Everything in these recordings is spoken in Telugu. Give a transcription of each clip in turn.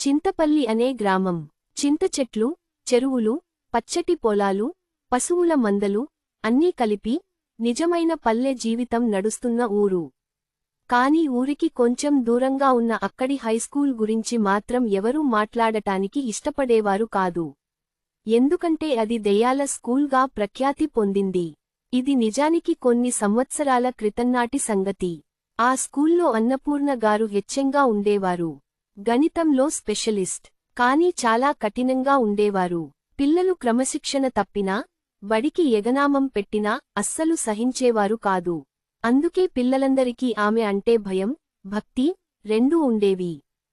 చింతపల్లి అనే గ్రామం. చింత చెట్లు చెరువులు పచ్చటి పొలాలు పశువుల మందలు అన్నీ కలిపి నిజమైన పల్లె జీవితం నడుస్తున్న ఊరు. కాని ఊరికి కొంచెం దూరంగా ఉన్న అక్కడి హైస్కూల్ గురించి మాత్రం ఎవరూ మాట్లాడటానికి ఇష్టపడేవారు కాదు. ఎందుకంటే అది దెయ్యాల స్కూల్గా ప్రఖ్యాతి పొందింది. ఇది నిజానికి కొన్ని సంవత్సరాల క్రితంనాటి సంగతి. ఆ స్కూల్లో అన్నపూర్ణ గారు హెచ్చెంగా ఉండేవారు. గణితంలో స్పెషలిస్ట్ కానీ చాలా కఠినంగా ఉండేవారు. పిల్లలు క్రమశిక్షణ తప్పినా బడికి ఎగనామం పెట్టినా అస్సలు సహించేవారు కాదు. అందుకే పిల్లలందరికీ ఆమె అంటే భయం భక్తి రెండూ ఉండేవి.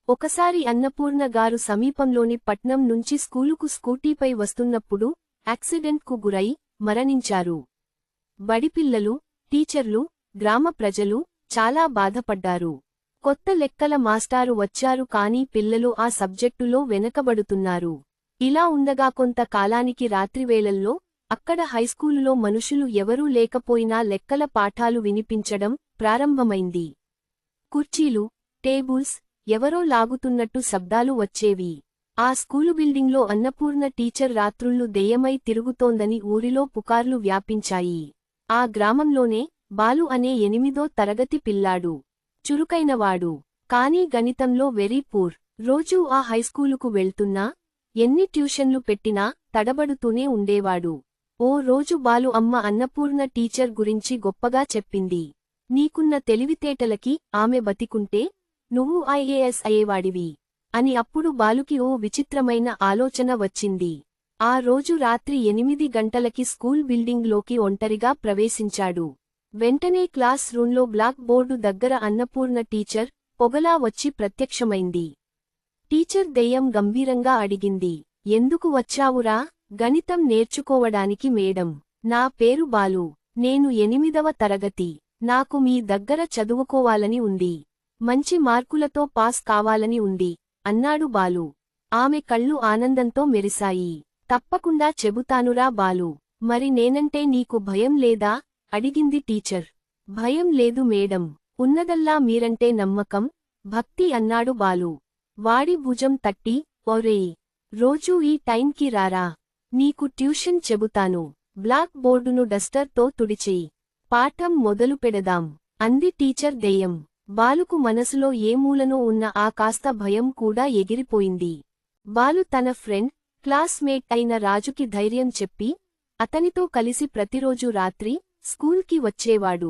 ఒకసారి అన్నపూర్ణ గారు సమీపంలోని పట్నం నుంచి స్కూలుకు స్కూటీపై వస్తున్నప్పుడు యాక్సిడెంట్కు గురై మరణించారు. బడిపిల్లలు టీచర్లు గ్రామ ప్రజలు చాలా బాధపడ్డారు. కొత్త లెక్కల మాస్టారు వచ్చారు కానీ పిల్లలు ఆ సబ్జెక్టులో వెనకబడుతున్నారు. ఇలా ఉండగా కొంత కాలానికి రాత్రివేళల్లో అక్కడ హైస్కూలులో మనుషులు ఎవరూ లేకపోయినా లెక్కల పాఠాలు వినిపించడం ప్రారంభమైంది. కుర్చీలు టేబుల్స్ ఎవరో లాగుతున్నట్టు శబ్దాలు వచ్చేవి. ఆ స్కూలు బిల్డింగ్లో అన్నపూర్ణ టీచర్ రాత్రుళ్ళు దెయ్యమై తిరుగుతోందని ఊరిలో పుకార్లు వ్యాపించాయి. ఆ గ్రామంలోనే బాలు అనే ఎనిమిదో తరగతి పిల్లాడు. చురుకైనవాడు. కానీ గణితంలో వెరీ పూర్. రోజూ ఆ హైస్కూలుకు వెళ్తున్నా ఎన్ని ట్యూషన్లు పెట్టినా తడబడుతూనే ఉండేవాడు. ఓ రోజు బాలు అమ్మ అన్నపూర్ణ టీచర్ గురించి గొప్పగా చెప్పింది. నీకున్న తెలివితేటలకి ఆమె బతికుంటే నువ్వు ఐఏఎస్ అయ్యేవాడివి. అని అప్పుడు బాలుకి ఓ విచిత్రమైన ఆలోచన వచ్చింది. ఆ రోజు రాత్రి ఎనిమిది గంటలకి స్కూల్ బిల్డింగ్లోకి ఒంటరిగా ప్రవేశించాడు. వెంటనే క్లాస్ రూంలో బ్లాక్ బోర్డు దగ్గర అన్నపూర్ణ టీచర్ పొగలా వచ్చి ప్రత్యక్షమైంది. టీచర్ దెయ్యం గంభీరంగా అడిగింది ఎందుకు వచ్చావురా? గణితం నేర్చుకోవడానికి మేడం. నా పేరు బాలు. నేను ఎనిమిదవ తరగతి. నాకు మీ దగ్గర చదువుకోవాలని ఉంది. మంచి మార్కులతో పాస్ కావాలని ఉంది అన్నాడు బాలు. ఆమె కళ్ళు ఆనందంతో మెరిశాయి. తప్పకుండా చెబుతానురా బాలు. మరి నేనంటే నీకు భయం లేదా? అడిగింది టీచర్. భయం లేదు మేడం. ఉన్నదల్లా మీరంటే నమ్మకం. భక్తి అన్నాడు బాలు. వాడి భుజం తట్టి ఒరేయ్ రోజూ ఈ టైంకి రారా? నీకు ట్యూషన్ చెబుతాను. బ్లాక్ బోర్డును డస్టర్తో తుడిచేయి. పాఠం మొదలు పెడదాం అంది టీచర్ దెయ్యం బాలుకు మనసులో ఏ మూలనో ఉన్న ఆ కాస్త భయం కూడా ఎగిరిపోయింది. బాలు తన ఫ్రెండ్ క్లాస్మేట్ అయిన రాజుకి ధైర్యం చెప్పి అతనితో కలిసి ప్రతిరోజు రాత్రి స్కూల్కి వచ్చేవాడు.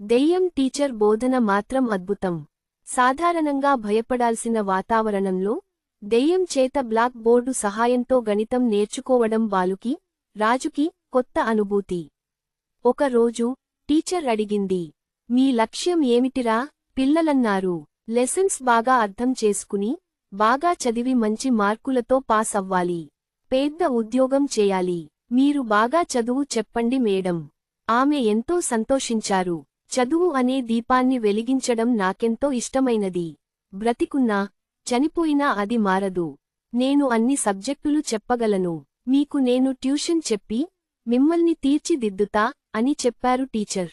దెయ్యం టీచర్ బోధన మాత్రం అద్భుతం. సాధారణంగా భయపడాల్సిన వాతావరణంలో దెయ్యం చేత బ్లాక్ బోర్డు సహాయంతో గణితం నేర్చుకోవడం బాలుకి రాజుకి కొత్త అనుభూతి. ఒకరోజు టీచర్ అడిగింది మీ లక్ష్యం ఏమిటిరా? పిల్లలన్నారు లెసన్స్ బాగా అర్థం చేసుకుని బాగా చదివి మంచి మార్కులతో పాస్ అవ్వాలి. పెద్ద ఉద్యోగం చేయాలి. మీరు బాగా చదువు చెప్పండి మేడం. ఆమె ఎంతో సంతోషించారు. చదువు అనే దీపాన్ని వెలిగించడం నాకెంతో ఇష్టమైనది. బ్రతికున్నా చనిపోయినా అది మారదు. నేను అన్ని సబ్జెక్టులు చెప్పగలను. మీకు నేను ట్యూషన్ చెప్పి మిమ్మల్ని తీర్చిదిద్దుతా అని చెప్పారు టీచర్.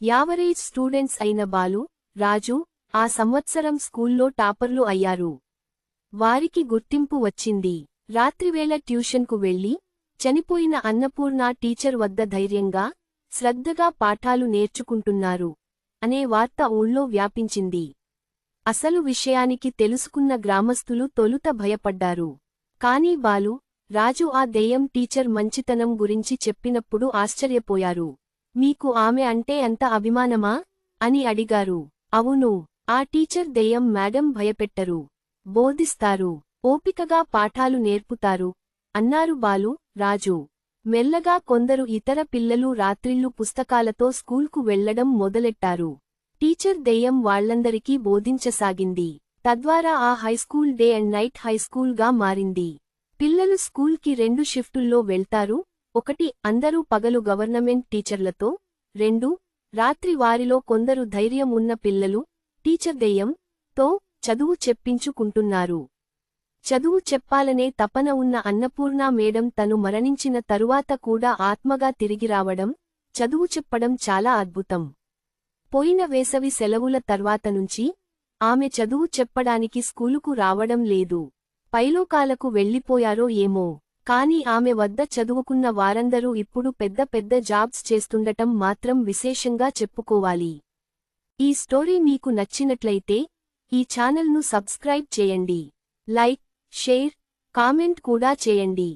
యావరేజ్ స్టూడెంట్స్ అయిన బాలు రాజు ఆ సంవత్సరం స్కూల్లో టాపర్లు అయ్యారు. వారికి గుర్తింపు వచ్చింది. రాత్రివేళ ట్యూషన్కు వెళ్ళి చనిపోయిన అన్నపూర్ణ టీచర్ వద్ద ధైర్యంగా శ్రద్ధగా పాఠాలు నేర్చుకుంటున్నారు అనే వార్త ఊళ్ళో వ్యాపించింది. అసలు విషయానికి తెలుసుకున్న గ్రామస్థులు తొలుత భయపడ్డారు. కాని బాలు రాజు ఆ దెయ్యం టీచర్ మంచితనం గురించి చెప్పినప్పుడు ఆశ్చర్యపోయారు. మీకు ఆమె అంటే అంత అభిమానమా? అని అడిగారు. అవును ఆ టీచర్ దెయ్యం మేడం భయపెట్టరు బోధిస్తారు ఓపికగా పాఠాలు నేర్పుతారు అన్నారు బాలు రాజు. మెల్లగా కొందరు ఇతర పిల్లలు రాత్రిళ్ళు పుస్తకాలతో స్కూల్కు వెళ్ళడం మొదలెట్టారు. టీచర్ దెయ్యం వాళ్ళందరికీ బోధించసాగింది. తద్వారా ఆ high school day and night హైస్కూల్గా మారింది. పిల్లలు స్కూల్కి రెండు షిఫ్టుల్లో వెళ్తారు. ఒకటి అందరూ పగలు గవర్నమెంట్ టీచర్లతో. రెండు రాత్రి వారిలో కొందరు ధైర్యం ఉన్న పిల్లలు టీచర్ దెయ్యం తో చదువు చెప్పించుకుంటున్నారు. చదువు చెప్పాలనే తపన ఉన్న అన్నపూర్ణ మేడం తను మరణించిన తరువాత కూడా ఆత్మగా తిరిగిరావడం చదువు చెప్పడం చాలా అద్భుతం. పోయిన వేసవి సెలవుల తర్వాత నుంచి ఆమె చదువు చెప్పడానికి స్కూలుకు రావడం లేదు. పైలోకాలకు వెళ్ళిపోయారో ఏమో. కాని ఆమె వద్ద చదువుకున్న వారందరూ ఇప్పుడు పెద్ద పెద్ద జాబ్స్ చేస్తుండటం మాత్రం విశేషంగా చెప్పుకోవాలి. ఈ స్టోరీ మీకు నచ్చినట్లయితే ఈ ఛానల్ను సబ్స్క్రైబ్ చేయండి. లైక్ షేర్ కామెంట్ కూడా చేయండి.